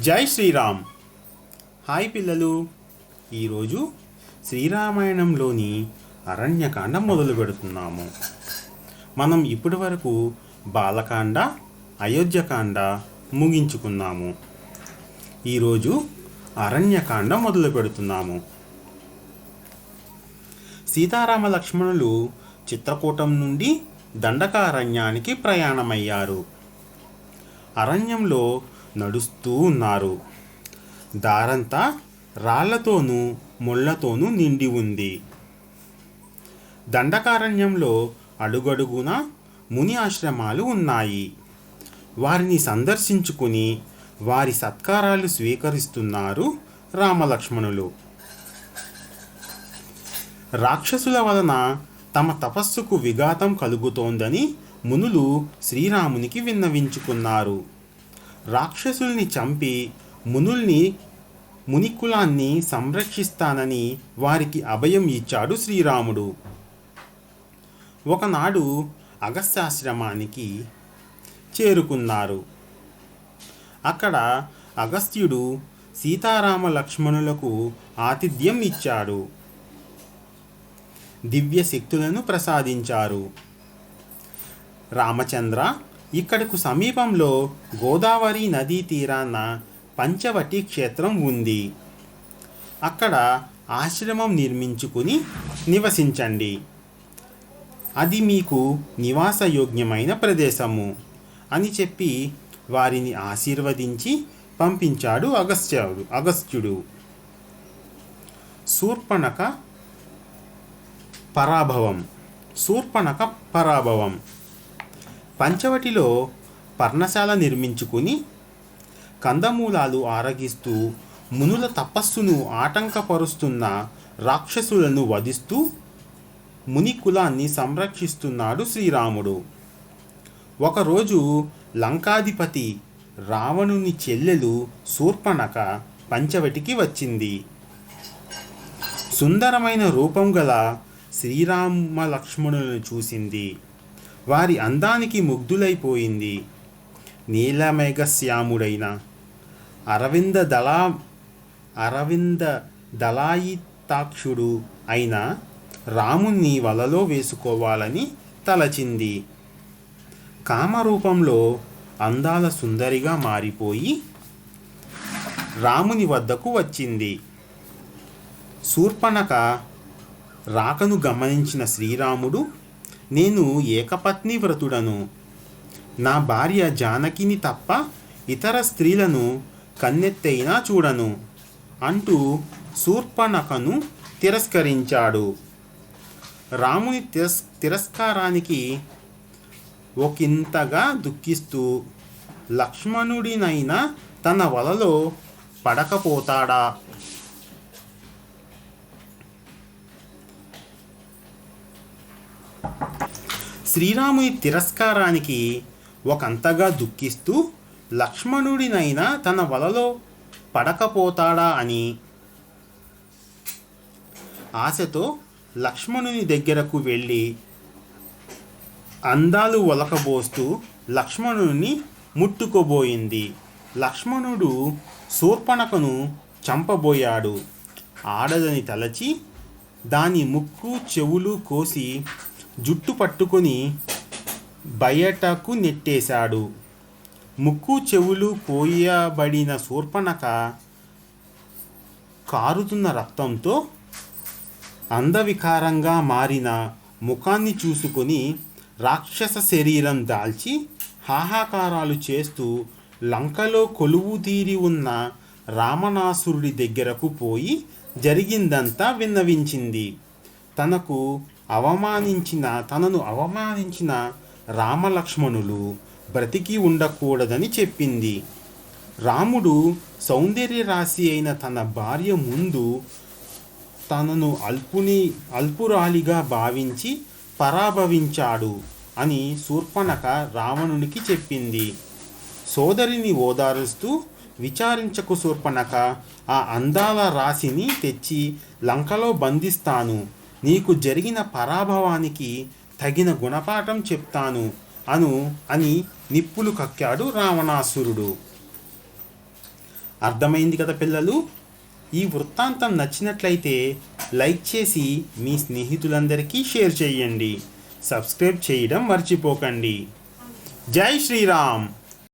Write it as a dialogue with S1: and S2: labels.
S1: జై శ్రీరామ్. హాయ్ పిల్లలు. ఈరోజు శ్రీరామాయణంలోని అరణ్యకాండ మొదలు పెడుతున్నాము. మనం ఇప్పటి వరకు బాలకాండ అయోధ్యకాండ ముగించుకున్నాము. ఈరోజు అరణ్యకాండ మొదలు పెడుతున్నాము. సీతారామ లక్ష్మణులు చిత్రకూటం నుండి దండకారణ్యానికి ప్రయాణమయ్యారు. అరణ్యంలో నడుస్తూ ఉన్నారు. దారంతా రాళ్ళతోనూ ముళ్ళతోనూ నిండి ఉంది. దండకారణ్యంలో అడుగడుగున ముని ఆశ్రమాలు ఉన్నాయి. వారిని సందర్శించుకుని వారి సత్కారాలు స్వీకరిస్తున్నారు రామలక్ష్మణులు. రాక్షసుల వలన తమ తపస్సుకు విఘాతం కలుగుతోందని మునులు శ్రీరామునికి విన్నవించుకున్నారు. రాక్షసుల్ని చంపి మునుల్ని మునికులాన్ని సంరక్షిస్తానని వారికి అభయం ఇచ్చాడు శ్రీరాముడు. ఒకనాడు అగస్త్యాశ్రమానికి చేరుకున్నారు. అక్కడ అగస్త్యుడు సీతారామ లక్ష్మణులకు ఆతిథ్యం ఇచ్చాడు. దివ్య శక్తులను ప్రసాదించారు. రామచంద్ర ఇక్కడకు సమీపంలో గోదావరి నదీ తీరాన పంచవటి క్షేత్రం ఉంది. అక్కడ ఆశ్రమం నిర్మించుకుని నివసించండి. అది మీకు నివాసయోగ్యమైన ప్రదేశము అని చెప్పి వారిని ఆశీర్వదించి పంపించాడు అగస్త్యుడు. అగస్త్యుడు. శూర్పణక పరాభవం. శూర్పణక పరాభవం. పంచవటిలో పర్ణశాల నిర్మించుకుని కందమూలాలు ఆరగిస్తూ మునుల తపస్సును ఆటంకపరుస్తున్న రాక్షసులను వధిస్తూ ముని కులాన్ని సంరక్షిస్తున్నాడు శ్రీరాముడు. ఒకరోజు లంకాధిపతి రావణుని చెల్లెలు శూర్పణక పంచవటికి వచ్చింది. సుందరమైన రూపం గల శ్రీరామ లక్ష్మణులను చూసింది. వారి అందానికి ముగ్ధులైపోయింది. నీలమేఘశ్యాముడైన అరవింద దళా అరవింద దళాయితాక్షుడు అయిన రాముణ్ణి వలలో వేసుకోవాలని తలచింది. కామరూపంలో అందాల సుందరిగా మారిపోయి రాముని వద్దకు వచ్చింది. శూర్పణక రాకను గమనించిన శ్రీరాముడు నేను ఏకపత్ని వ్రతుడను. నా భార్య జానకిని తప్ప ఇతర స్త్రీలను కన్నెత్తైనా చూడను అంటూ శూర్పణకను తిరస్కరించాడు. రాముని తిరస్ తిరస్కారానికి ఒకంతగా దుఃఖిస్తూ లక్ష్మణుడినైనా తన వలలో పడకపోతాడా? శ్రీరాముని తిరస్కారానికి ఒకంతగా దుఃఖిస్తూ లక్ష్మణుడినైనా తన వలలో పడకపోతాడా అని ఆశతో లక్ష్మణుని దగ్గరకు వెళ్ళి అందాలు ఒలకబోస్తూ లక్ష్మణుని ముట్టుకోబోయింది. లక్ష్మణుడు శూర్పణకను చంపబోయాడు. ఆడదని తలచి దాని ముక్కు చెవులు కోసి జుట్టు పట్టుకొని బయటకు నెట్టేశాడు. ముక్కు చెవులు కోయబడిన శూర్పణక కారుతున్న రక్తంతో అందవికారంగా మారిన ముఖాన్ని చూసుకొని రాక్షస శరీరం దాల్చి హాహాకారాలు చేస్తూ లంకలో కొలువు తీరి ఉన్న రామనాసురుడి దగ్గరకు పోయి జరిగిందంతా విన్నవించింది. తనకు అవమానించిన తనను అవమానించిన రామలక్ష్మణులు బ్రతికి ఉండకూడదని చెప్పింది. రాముడు సౌందర్య రాశి అయిన తన భార్య ముందు తనను అల్పుని అల్పురాలిగా భావించి పరాభవించాడు అని శూర్పణక రావణునికి చెప్పింది. సోదరిని ఓదారుస్తూ విచారించకు శూర్పణక ఆ అందాల రాశిని తెచ్చి లంకలో బంధిస్తాను. నీకు జరిగిన పరాభవానికి తగిన గుణపాఠం చెప్తాను అను అని నిప్పులు కక్కాడు రావణాసురుడు. అర్థమైంది కదా పిల్లలు? ఈ వృత్తాంతం నచ్చినట్లయితే లైక్ చేసి మీ స్నేహితులందరికీ షేర్ చేయండి. సబ్స్క్రైబ్ చేయడం మర్చిపోకండి. జై శ్రీరామ్!